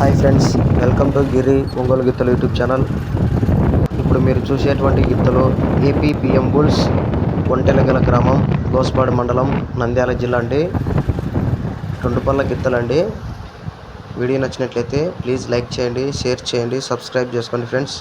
Hi friends welcome to Giri Ongole గిత్తలు YouTube channel. ఇప్పుడు మీరు చూసేటువంటి గిత్తలు ఏపీ పిఎం బుల్స్ ఒంటెలగల గ్రామం గోస్పాడు మండలం నంద్యాల జిల్లా అండి. రెండు పళ్ళ గిత్తలండి. వీడియో నచ్చినట్లయితే ప్లీజ్ లైక్ చేయండి షేర్ చేయండి సబ్స్క్రైబ్ చేసుకోండి ఫ్రెండ్స్.